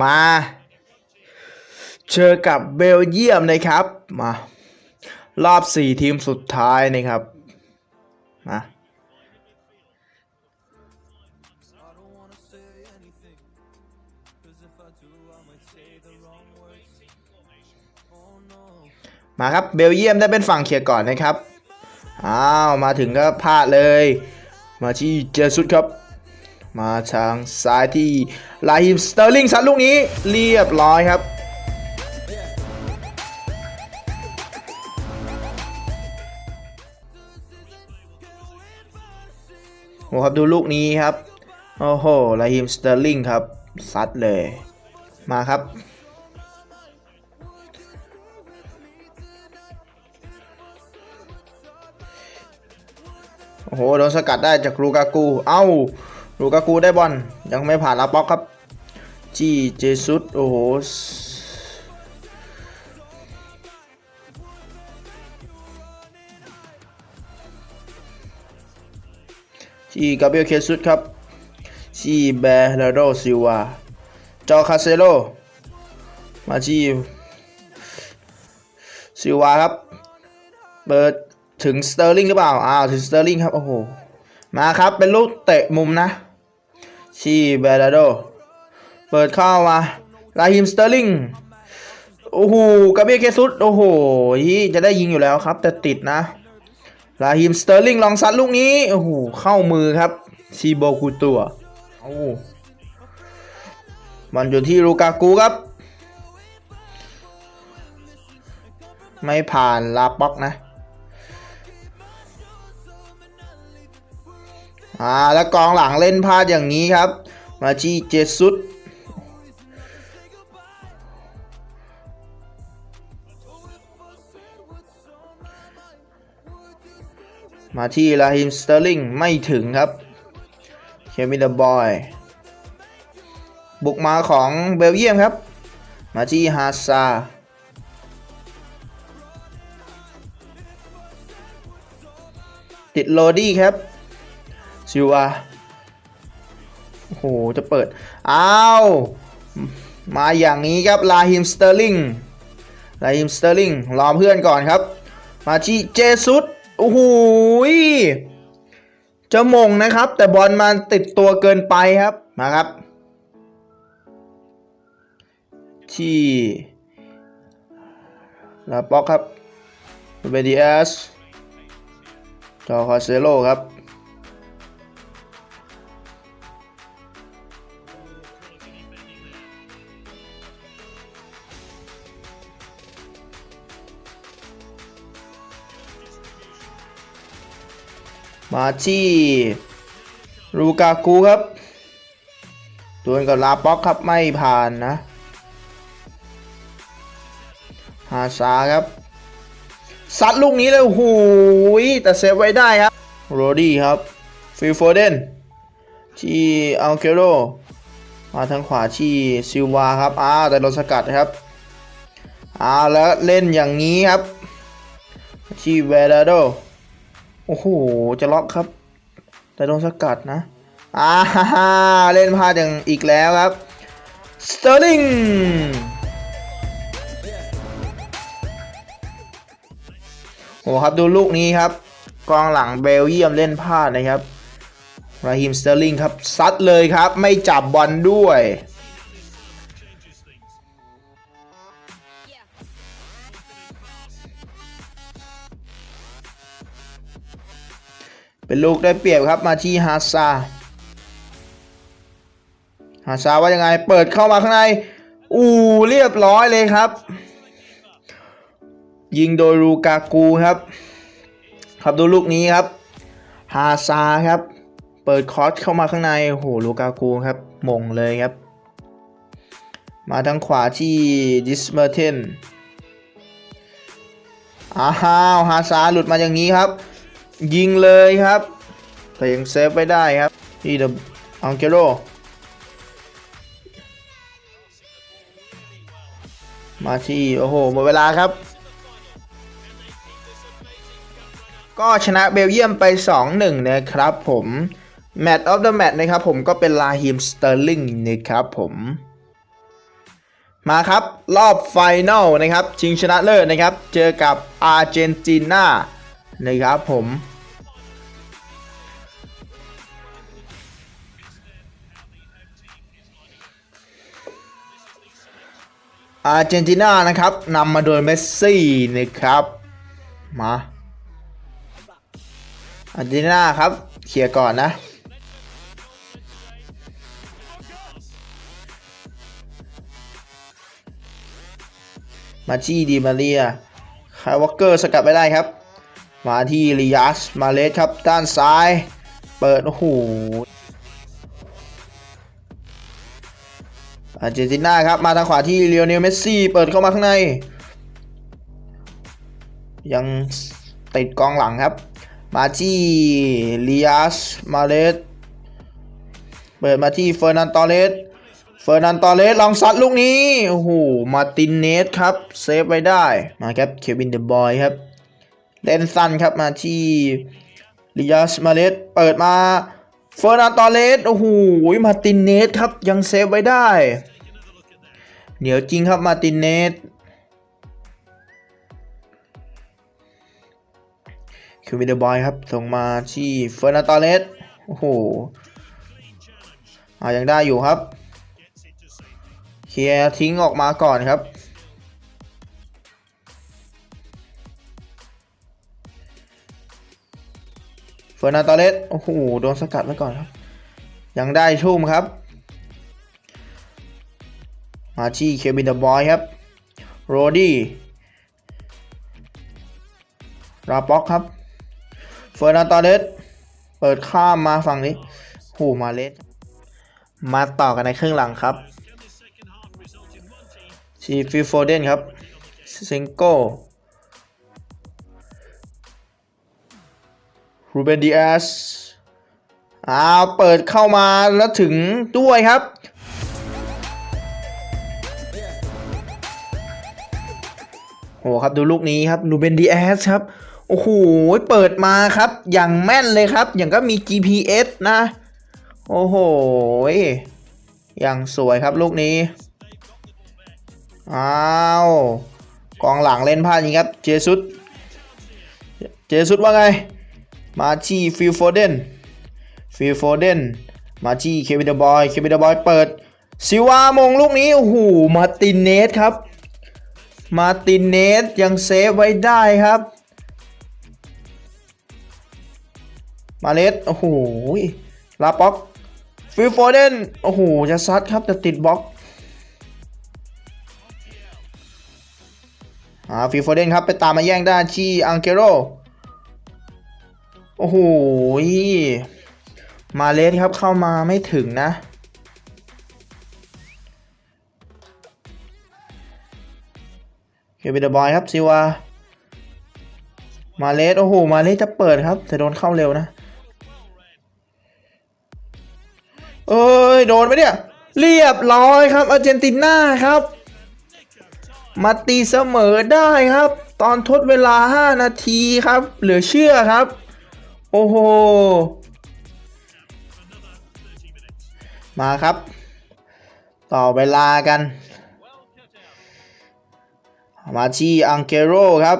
มาเจอกับเบลเยียมนะครับมารอบ 4 ทีมสุดท้ายนะครับมามาครับเบลเยียมได้เป็นฝั่งเคลียร์ก่อนนะครับ อ้าว มาถึงก็พลาดเลย มาที่เจสุดครับ มาทางซ้ายที่ลาฮิมสเตอร์ลิงซัดลูกนี้เรียบร้อยครับโอ้ครับดูลูกนี้ครับ โอ้โหลาฮิมสเตอร์ลิงครับซัดเลย มาครับโอ้โห โดนสกัดได้จากลูกากู เอ้า ลูกากูได้บอลยังไม่ผ่านลาป็อกครับ จีเจสุสโอ้โหจีกาเบรียลเคซุสครับจีแบร์ลาโดซิวาจอคาเซโลมาจีซิวาครับ เปิดถึงสเตอร์ลิงหรือเปล่า อ้าว ถึงสเตอร์ลิงครับ โอ้โห มาครับ เป็นลูกเตะมุมนะ ชีเบลาโด เปิดเข้ามาลาฮิมสเตอร์ลิง โอ้โหกาเบียเคซุสโอ้โหจะได้ยิงอยู่แล้วครับ แต่ติดนะลาฮิมสเตอร์ลิงลองซัดลูกนี้ โอ้โห เข้ามือครับ ชีโบกูตัวโอ้บอลอยู่ที่ลูกากูครับ ไม่ผ่านลาป็อกนะ อ่าแล้วกองหลังเล่นพลาดอย่างนี้ครับ มาที่เจสุดมาที่ลาฮิมสเตอร์ลิงไม่ถึงครับเคมินเดบอยบุกมาของเบลเยียมครับ มาที่ฮาซาติดโรดี้ครับ ซิวาโอ้โห จะเปิด อ้าว มาอย่างนี้ครับ ลาฮิมสเตอร์ลิง ลาฮิมสเตอร์ลิง รอเพื่อนก่อนครับ มาที่เจสุดโอ้โหจะมงนะครับ แต่บอลมันติดตัวเกินไปครับ มาครับ ที่ลาป็อกครับเบดีเอสจอคาเซโลครับ มาที่ลูกากูครับดวลกับลาป็อกครับไม่ผ่านนะฮาซาครับซัดลูกนี้เลยโอ้โหยแต่เซฟไว้ได้ครับโรดี้ครับฟิลโฟเดนที่อัลเกโรมาทางขวาที่ซิลวาครับอ้าแต่โดนสกัดครับอ้าแล้วเล่นอย่างนี้ครับที่เวลาโด โอ้โห จะล็อกครับ แต่โดนสกัดนะอ้าฮ่าเล่นพลาดอย่างอีกแล้วครับสเตอร์ลิงโอ้ครับดูลูกนี้ครับ กองหลังเบลเยียมเล่นพลาดนะครับราฮิมสเตอร์ลิงครับซัดเลยครับ ไม่จับบอลด้วย เป็นลูกได้เปรียบครับมาที่ฮาซาฮาซาว่ายังไง เปิดเข้ามาข้างใน อู้เรียบร้อยเลยครับ ยิงโดยลูกากูครับ ครับดูลูกนี้ครับฮาซาครับ เปิดคอร์สเข้ามาข้างในโอ้โหลูกากูครับมงเลยครับ มาทางขวาที่ดิสเมอร์เทนอ้าวฮาซาหลุดมาอย่างนี้ครับ ยิงเลยครับ แต่ยังเซฟไว้ได้ครับที่เดอะอังเกโรมาที่ โอ้โห หมดเวลาครับ ก็ชนะเบลเยียมไป 2-1 นะครับผมแมตช์ออฟเดอะแมตช์นะครับผมก็เป็นลาฮิมสเตอร์ลิงนะครับผม มาครับ รอบไฟนอลนะครับ ชิงชนะเลิศนะครับ เจอกับอาร์เจนตินานะครับผม อาร์เจนตินานะครับนำมาโดยเมสซี่นะครับมาอาร์เจนตินาครับเคลียร์ก่อนนะมาที่ดีมาเรียคายวอเกอร์สกัดไม่ได้ครับ มาที่ริยัสมาเลสครับด้านซ้าย เปิดโอ้โห อาร์เจนตินาครับ มาทางขวาที่เลียวเนลเมสซี่ เปิดเข้ามาข้างใน ยังติดกองหลังครับ มาที่ริยัสมาเลสเปิดมาที่เฟอร์นันตอเลสเฟอร์นันตอเลสลองซัดลูกนี้ โอ้โห มาตินเนสครับ เซฟไว้ได้ มาครับเควินเดอะบอยครับ เล่นสั้นครับมาที่ลิยัสมาเลสเปิดมาเฟอร์นันตอเลส โอ้โห มาตินเนสครับ ยังเซฟไว้ได้ เหนียวจริงครับมาตินเนสเควิเดบอยครับ ส่งมาที่เฟอร์นันตอเลสโอ้โหอายังได้อยู่ครับ เคลียร์ทิ้งออกมาก่อนครับ เฟอร์นันตอเลสโอ้โห โดนสกัดไว้ก่อนครับ ยังได้ชุ่มครับ มาที่เควินเดอะบอยครับโรดี้ราป็อกครับ เฟอร์นันตอเลสเปิดข้ามมาฝั่งนี้โหมาเลสมาต่อกันในครึ่งหลังครับชีฟิลโฟเดนครับซิงโก้รูเบนดิอสอ้าวเปิดเข้ามาแล้วถึงด้วยครับ โหครับดูลูกนี้ครับรูเบนดิอสครับ โอ้โห เปิดมาครับ อย่างแม่นเลยครับ อย่างก็มี GPS นะ โอ้โห อย่างสวยครับลูกนี้ อ้าว กองหลังเล่นพลาดจริงครับ เจสุด เจสุดว่าไง มาที่ฟิลโฟเดน ฟิลโฟเดน มาที่เควินเดบอย เควินเดบอยเปิดซิวามงลูกนี้ โอ้โห มาตินเนสครับ มาตินเนสยังเซฟไว้ได้ครับ มาเลสโอ้โหลาป็อกฟิลโฟเดนโอ้โหจะซัดครับแต่ติดบล็อกอ่าฟิลโฟเดนครับ ไปตามมาแย่งด้านที่อังเกโรโอ้โหมาเลสครับเข้ามาไม่ถึงนะ เควินเดอะบอยครับซิวามาเลสโอ้โหมาเลสจะเปิดครับ แต่โดนเข้าเร็วนะ เอ้ย โดนไหมเนี่ย เรียบร้อยครับอาร์เจนตินาครับ มาตีเสมอได้ครับ ตอนทดเวลา 5 นาทีครับ เหลือเชื่อครับ โอ้โห มาครับ ต่อเวลากัน มาที่อังเกโรครับ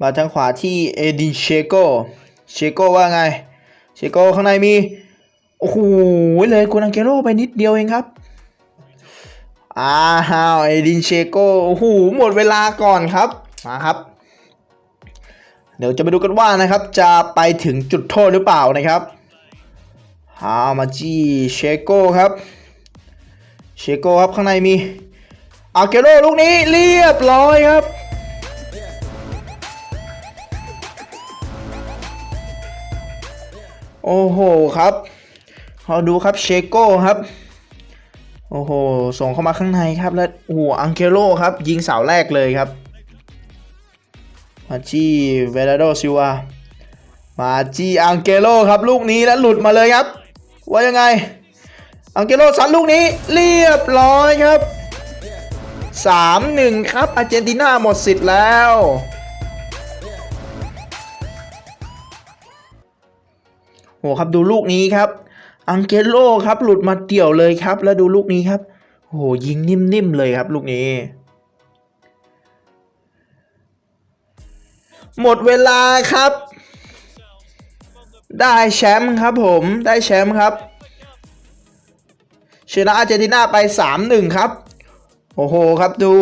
มาทางขวาที่เอดินเชโกเชโกว่าไง เชโกข้างในมี โอ้โห เลยคุณอังเกโรไปนิดเดียวเองครับ อ้าวเอดินเชโกโอ้โห หมดเวลาก่อนครับ มาครับ เดี๋ยวจะไปดูกันว่านะครับ จะไปถึงจุดโทษหรือเปล่านะครับเอามาจี้เชโกครับ เชโกครับข้างในมี อาเกโรลูกนี้เรียบร้อยครับ โอ้โหครับเราดูครับเชโก้ครับ โอ้โห ส่งเข้ามาข้างในครับ แล้วโอ้โหอังเคโลครับ ยิงเสาแรกเลยครับ มาจีเวลาโดซิวา มาจีอังเกโลครับ ลูกนี้แล้วหลุดมาเลยครับ ว่ายังไง อังเกโลซัดลูกนี้เรียบร้อยครับ 3-1 ครับอาร์เจนตินาหมดสิทธิ์แล้วโหครับดูลูกนี้ครับ อังเกโลครับหลุดมาเดี่ยวเลยครับ แล้วดูลูกนี้ครับโหยิงนิ่มๆเลยครับลูกนี้ หมดเวลาครับ ได้แชมป์ครับผมได้แชมป์ครับชนะอาร์เจนตินาไป 3-1 ครับ โอ้โหครับดู